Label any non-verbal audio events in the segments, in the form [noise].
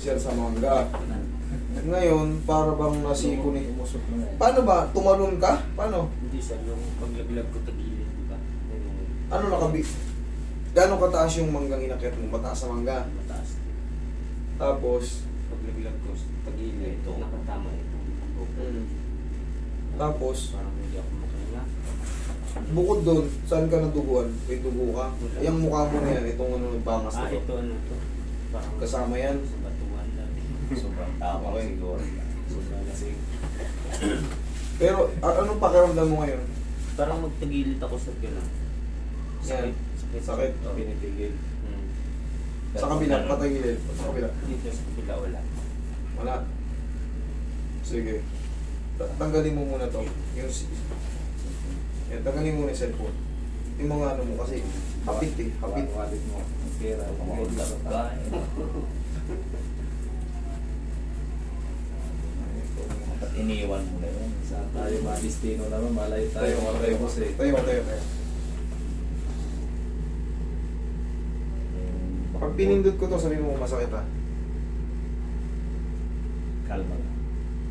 sir sa mangga. Ngayon, para bang nasiko ni... Umusok na. Paano ba? Tumalon ka? Paano? Hindi sir, yung paglaglag ko tagilid, di ba? Ano nakabi? Gano'ng kataas yung manggang inakyat mo? Mataas sa mangga. mataas. Tapos, Paglaglag ko tagilid, ito, nakatama ito. mm, tapos, Parang hindi ako makahinga. bukod doon, saan ka natuguan? May tugo ka? Yung mukha mo na yan, itong ano, bangas na Ah, to. ito ano to? Parang Kasama yan? Sa. Sobrang tama Okay. siguro. Sobrang lasing. [coughs] Pero, a- anong pakiramdam mo ngayon? Parang magtagilid ako sa gano'n. Yan. Sakit. Sakit. Oo. Pinitigil. Hmm. Sa kabila, patagilid. Sa kabila. Dito sa kabila wala. Wala. Sige. Ta- Tanggalin mo muna to. Yung si... Yan, tanggalin mo muna yung cellphone. Yung mga ano mo kasi, hapit eh, hapit. Wallet mo. Pera. Ganda ka ba? At iniwan mo na yun. Saan tayo madistino naman, malay tayo Tayo, tayo, boss eh. tayo, tayo, tayo. Pag pinindot ko to, sabi mo masakit ah. Kalma lang.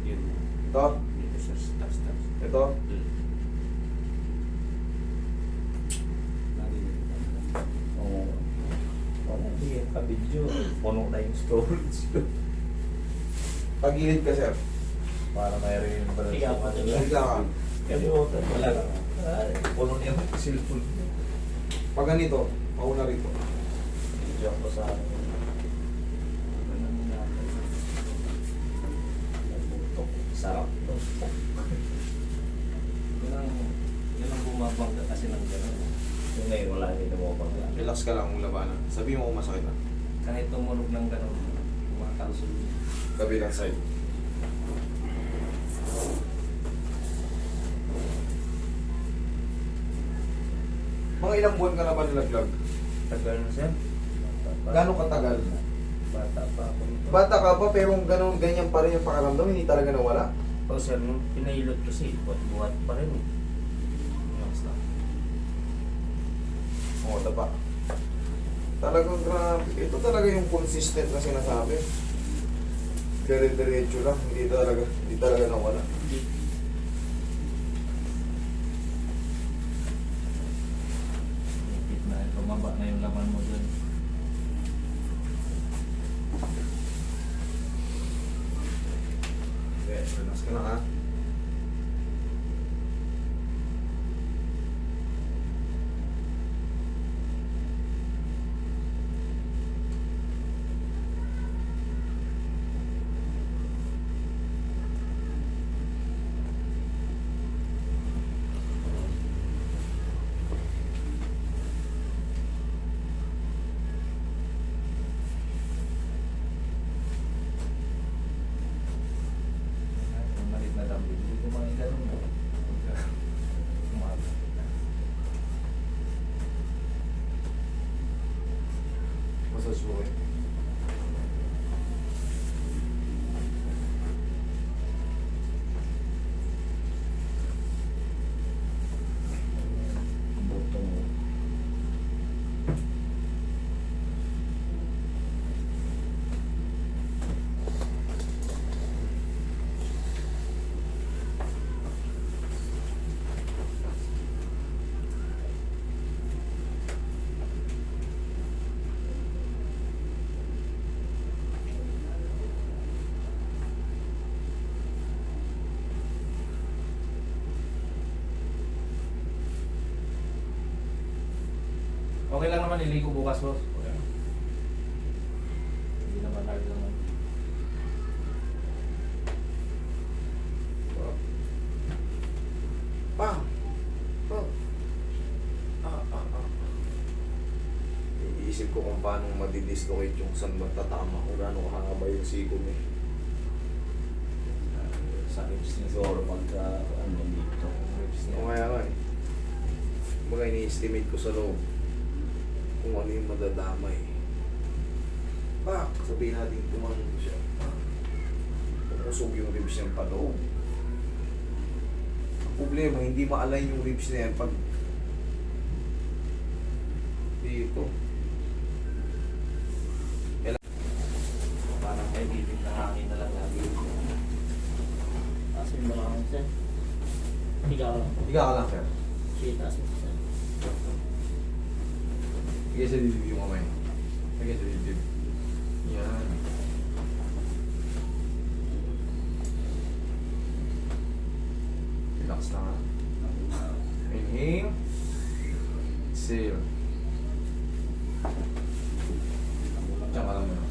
Yun. Ito, Dito sa stars stars. ito. Hmm. Oo. Wala, hindi kabidyo. Puno na yung storage. Pagilid ka sir. Para mayroon yung balance. Higa pa din. Higa ka. Kalimutan. Wala lang. Puno niya yung cellphone. Pag ganito, mauna rito. Joke ko sa akin. Sarap to. Yun ang, yun ang bumabangga kasi ng gano'n. Yung ngayon wala mo pang Relax ka lang kung labanan. Sabi mo kung masakit ah. Kahit tumunog ng gano'n, kumakalsol. Kabilang side. Mga ilang buwan ka na ba nilaglag? Tagal na siya. Gano'ng katagal? Bata pa ako. nito. Bata ka pa pero gano'n ganyan pa rin yung pakaramdam, hindi talaga nawala. O sir, nung pinailot kasi, buhat-buhat pa rin. eh. Oo, tapa. Talagang grabe. Ito talaga yung consistent na sinasabi. Dire-diretso lang, hindi talaga, hindi talaga nawala. Ipit na, tumaba na yung laman mo dun. Relax ka na ha. Yung malit na dambing, hindi ko makikano mo. Umaga. Massage mo kayo. Buto mo. Okay lang naman, iligo bukas, boss. Okay. Hindi naman hard naman. Pa! Pa! Ah, ah, ah. Iisip ko kung paano madidislocate yung saan matatama kung gaano kahaba yung sigom eh. Sa ribs niya siguro pagka ano dito. Ribs niya. O kaya nga eh. Mga ini-estimate ko sa loob kung ano yung madadamay. Pa! Sabihin natin tumanong siya. Pumusog yung ribs niya pa loob. Ang problema, hindi ma-align yung ribs na yan pag dito. Parang May bibig na hangin na lang lagi. Mo yung sir. Higa ka lang. Higa ka lang, sir. Mo sir. Higay sa dibdib yung mamay. Higay sa dibdib. Yan. Relax lang ha. Inhale. Exhale. Diyan ka lang muna.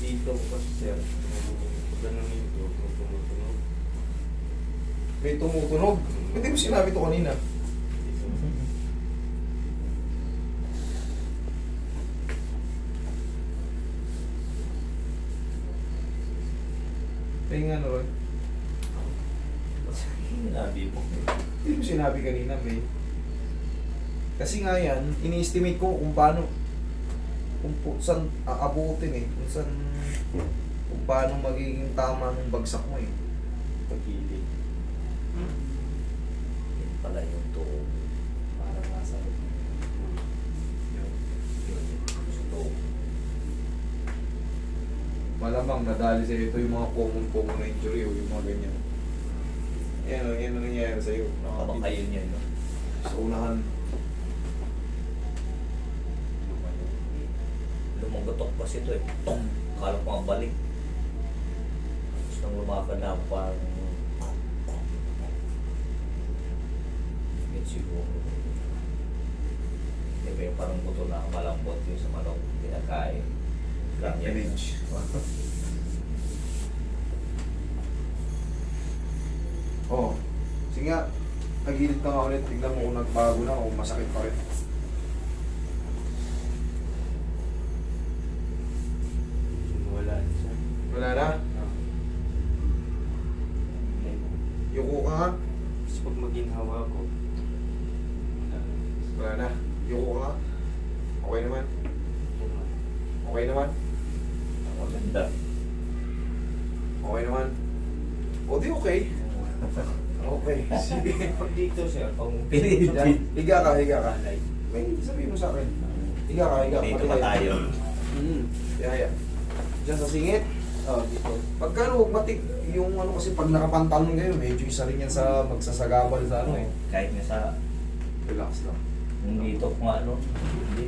Dito ko kasi sir. Ganun dito. Tumutunog. May tumutunog. Hindi mo sinabi to kanina. May nga Roy. Sinabi mo. Hindi mo sinabi kanina, May. Kasi nga yan, ini-estimate ko kung paano, kung saan aabutin eh, kung saan, kung paano magiging tama ng bagsak mo eh. Pagilid. Yun pala yung tuo. Parang nasa yun. Yun. Sa tuo. Malamang nadali sa ito yung mga common-common na injury o yung mga ganyan. Yan o, yan ang nangyayari sa'yo. Baka yun yun, no? Sa unahan, Lumagotok kasi ito eh. Tong! Kala ko nga balik. Parang... Yun siguro. Di ba yung parang buto na malambot yung sa manok pinakain. Village. oh, sige nga, nagilid ka nga ulit, tignan mo kung nagbago na o masakit pa rin. Wala na sir. Wala na? Yuko ka nga? Tapos pag maginhawa ko, Wala na. Yuko ka nga? Okay naman? Okay naman? Maganda. Okay naman? O di okay. Okay, [laughs] sige. pag dito sir, pag [laughs] Pinili Yan. Higa ka, higa ka. May sabihin mo sa akin. Higa ka, higa ka. Dito pa tayo. Hmm. Yaya. Diyan sa singit. Oh, dito. Pagka ano, matik, yung ano kasi pag nakapantalon kayo, medyo isa rin yan sa magsasagabal sa ano eh. Kahit nga sa Relax lang. Yung dito kung ano, hindi.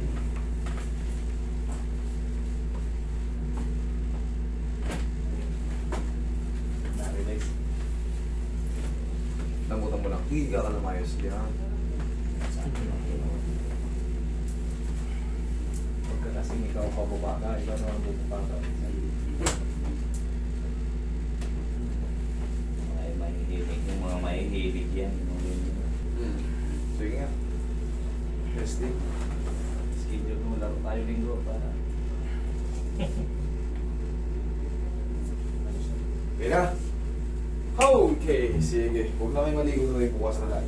Lambutan mo lang. Higa ka lang ayos. Yan. Pagka kasing ikaw pababa ka, ikaw naman bubaba ka. Mga mahihilig, yung mga mahihilig yan. Hmm. Sige nga. Testing. Schedule mo laro tayo linggo para Okay na? Okay, sige. Huwag na kayo maligo na rin bukas na lang.